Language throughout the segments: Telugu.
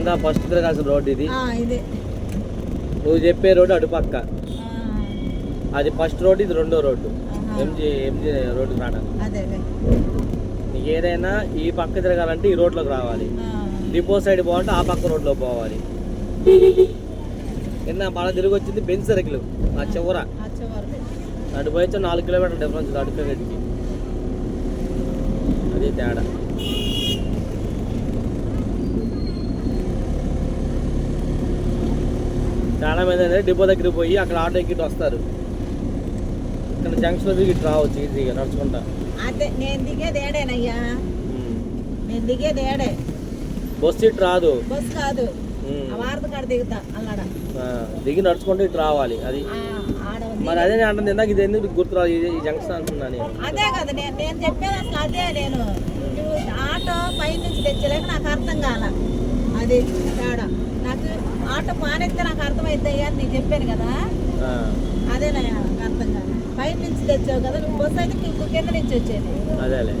తిరగాల్సిన రోడ్డు ఇది. ఆ, ఇదే. నువ్వు చెప్పే రోడ్డు అటుపక్క ఆ, అది ఫస్ట్ రోడ్డు ఇది రెండో రోడ్డు ఆహా. ఎంజీ ఎంజీ రోడ్డు రావడానికి అదే అదే. నీకు ఏదైనా ఈ పక్క తిరగాలంటే ఈ రోడ్లోకి రావాలి. ఆ, డిపో సైడ్ పోవాలంటే ఆ పక్క రోడ్లో పోవాలి. నిన్న బాగా తిరిగి వచ్చింది బెంచ్ సర్కిల్ ఆ చివర. ఆ చివరిది. అటు పోయి వచ్చి నాలుగు కిలోమీటర్ డిఫరెన్స్ ఉంది అటుకగడికి అది తేడా. చాలా మంది అనేది డిపో దగ్గరికి పోయి అక్కడ ఆటో ఎక్కిட்டு వస్తారు. ఇక్కడ జంక్షన్ దిగి రావచ్చు ఈజీగా నడుచుకుంటా. అదే నేను దిగేది ఏడేనయ్యా. నేను దిగేది ఏడే? బస్సు ఇటు రాదు. బస్ కాదు. వారద కాడ దిగుతా అల్లాడ దిగి నడుచుకుంటూ ఇటు రావాలి అది. మరి అదే నేను అంటుంది ఇందాక ఇది ఎందుకు గుర్తురాదు ఈ జంక్షన్ అంటున్నా నేను. అదే కదా నేను నేను చెప్పేది అసలు అదే నేను. ఆటో పై నుంచి తెచ్చలేక నాకు అర్థం కాల. అది తేడా. నాకు ఆటో మానేస్తే నాకు అర్థమైద్ది అని నేను చెప్పాను కదా. ఆ, అదే నాకు అర్థం కాల పై నుంచి తెచ్చావు కదా నువ్వు బస్సు అయితే ఇంకో కింద నుంచి వచ్చేది. అదేలే.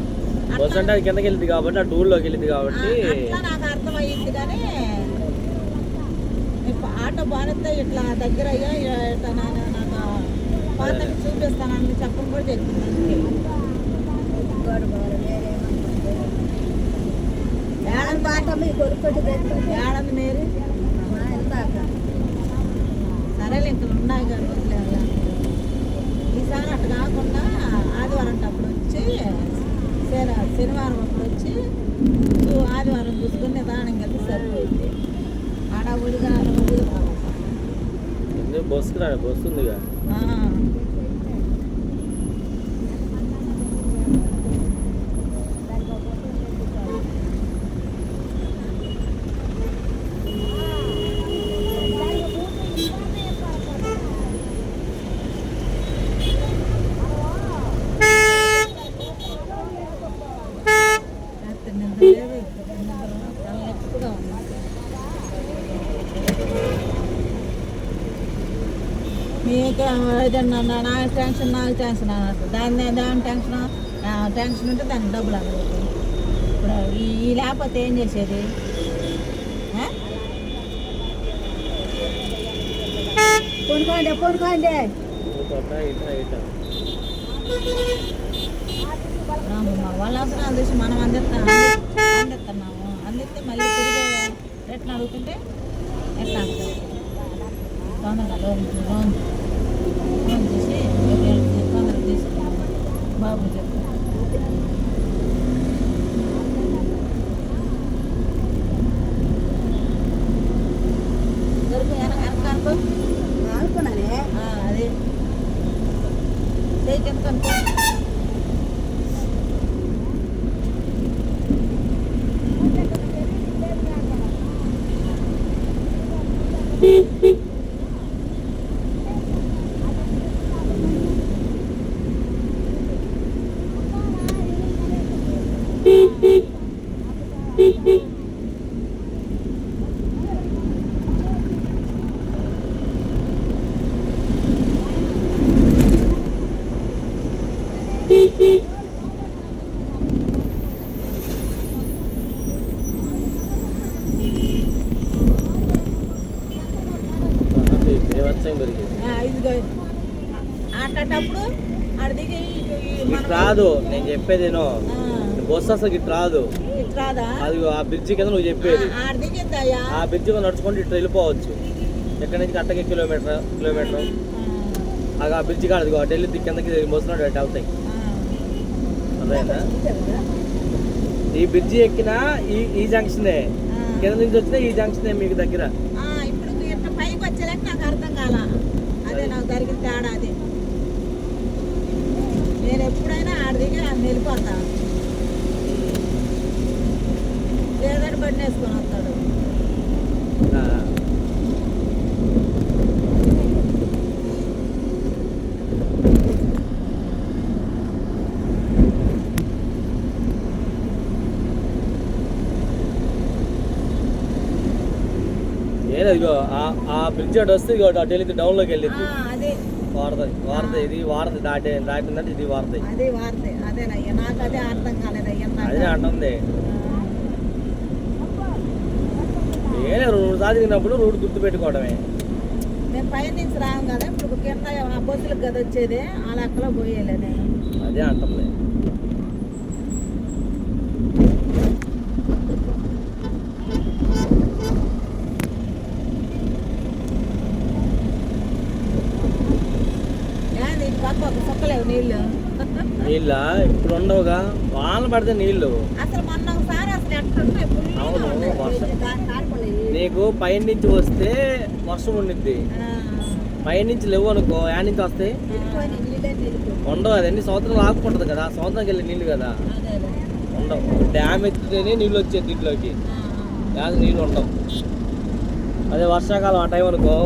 బస్సు అంటే అది కిందకి వెళ్ళింది కాబట్టి ఆ టూర్లోకి వెళ్ళింది కాబట్టి. అట్లా నాకు అర్థమయ్యింది కానీ ఇప్పుడు ఆటో బాగుంటే ఇట్లా దగ్గర అయ్యా ఇట్లా నాకు పాత చూపిస్తానని చెప్పడం కూడా చెప్పింది ఏడంది మీరు సరేలే ఇంకా ఉన్నాయి కదా వదిలేయాలా. ఈసారి అట్లా కాకుండా ఆదివారం అప్పుడు వచ్చి శని- శనివారం అప్పుడు వచ్చి ఆదివారం చూసుకుని నిదానంగా వెళ్తే సరిపోయింది. ఆడవుడిగా ఎందుకు? బస్సుకి రా బస్సు ఉందిగా. మీకు ఏదన్నా నా- టెన్షన్ నాకు టెన్షన్ అన్నట్టు. దాని దాని టెన్షన్ టెన్షన్ ఉంటే దానికి డబ్బులు అడగదు ఇప్పుడు ఈ లేకపోతే ఏం చేసేది? కొనుక్కోండి కొనుక్కోండి. వాళ్ళ అవసరాలు చూసి మనం అందిస్తాం అందిస్తున్నాము. అందిస్తే మళ్ళీ తిరిగి ఎట్లా అడుగుతుంటే ఎట్లా అంటారు? తొందరగా లోన్ లోన్ లోన్ తీసి తొందరగా తీసుకున్నాము బాబు అనుకో అనుకున్నానే అదే చేయి కింద అనుకో అది బీభత్సం పెరిగింది ఆ, ఇదిగో ఆటేటప్పుడు ఆడ దిగి ఈ- ఈ ఇటు మనం- రాదు నేను చెప్పేది నేను బస్సు అసలు ఇటు రాదు. అది ఆ బ్రిడ్జి కింద నువ్వు చెప్పేది. ఆ, బ్రిడ్జి మీద నడుచుకుంటూ ఇటు వెళ్ళిపోవచ్చు. ఎక్కడి నుంచి కట్టకి కిలోమీటర్ కిలోమీటర్? అది ఆ బ్రిడ్జి కాదు అటు వెళ్ళి కిందకి బస్సులో అటు వెళ్తాయి. ఈ బ్రిడ్జి ఎక్కినా ఈ ఈ జంక్షనే. కింద నుంచి వచ్చినా ఈ జంక్షనే మీకు దగ్గర. ఇప్పుడు ఇట్లా పైకి వచ్చేలాక నాకు అర్థం కాల. అదే నాకు జరిగిన తేడా అది. నేను ఎప్పుడైనా ఆడ బండి వేసుకొని వస్తాడు ఆ. ఏదో ఇగో ఆ- బ్రిడ్జ్ అటు వస్తే ఇగో అటు వెళ్ళింది డౌన్లోకి వెళ్ళింది అదే. వారది వారది ఇది వారది దాటే దాటిందంటే ఇది వారది అదే వార్తే అదేనయ్యా నాకు అదే అర్థం కాలేదయ్యా. అదే అంటుంది ఆ. ఏ రెండు మూడు సార్లు దిగినప్పుడు రూట్ గుర్తు పెట్టుకోవడమే. మేము పైన నుంచి రాము కదా ఇప్పుడు కింద బస్సులకు కదా వచ్చేది ఆ లెక్కలో పోయేలే నేను. అదే అంటుంది ఏంది ఇటు పక్క ఒక సుక్కలేవు నీళ్ళు నీళ్ళ ఇప్పుడు ఉండవుగా వాన పడితే నీళ్ళు. ఫుల్గా అవును. వర్షం. నీకు పైనుంచి వస్తే వర్షం ఉండిద్ది. ఆ, పైనుంచి లేవు అనుకో యాడ్ నుంచి వస్తాయి వెళ్ళిపోయి ఉండవు అది ఎన్ని సంవత్సరాలు ఆగుకుంటుంది కదా. సంవత్సరానికి వెళ్ళి నీళ్ళు కదా. ఉండవు. డ్యామ్ ఎత్తితేనే నీళ్ళు వచ్చేది దీంట్లోకి. నీళ్ళు ఉండవు. అదే వర్షాకాలం ఆ టైం అనుకో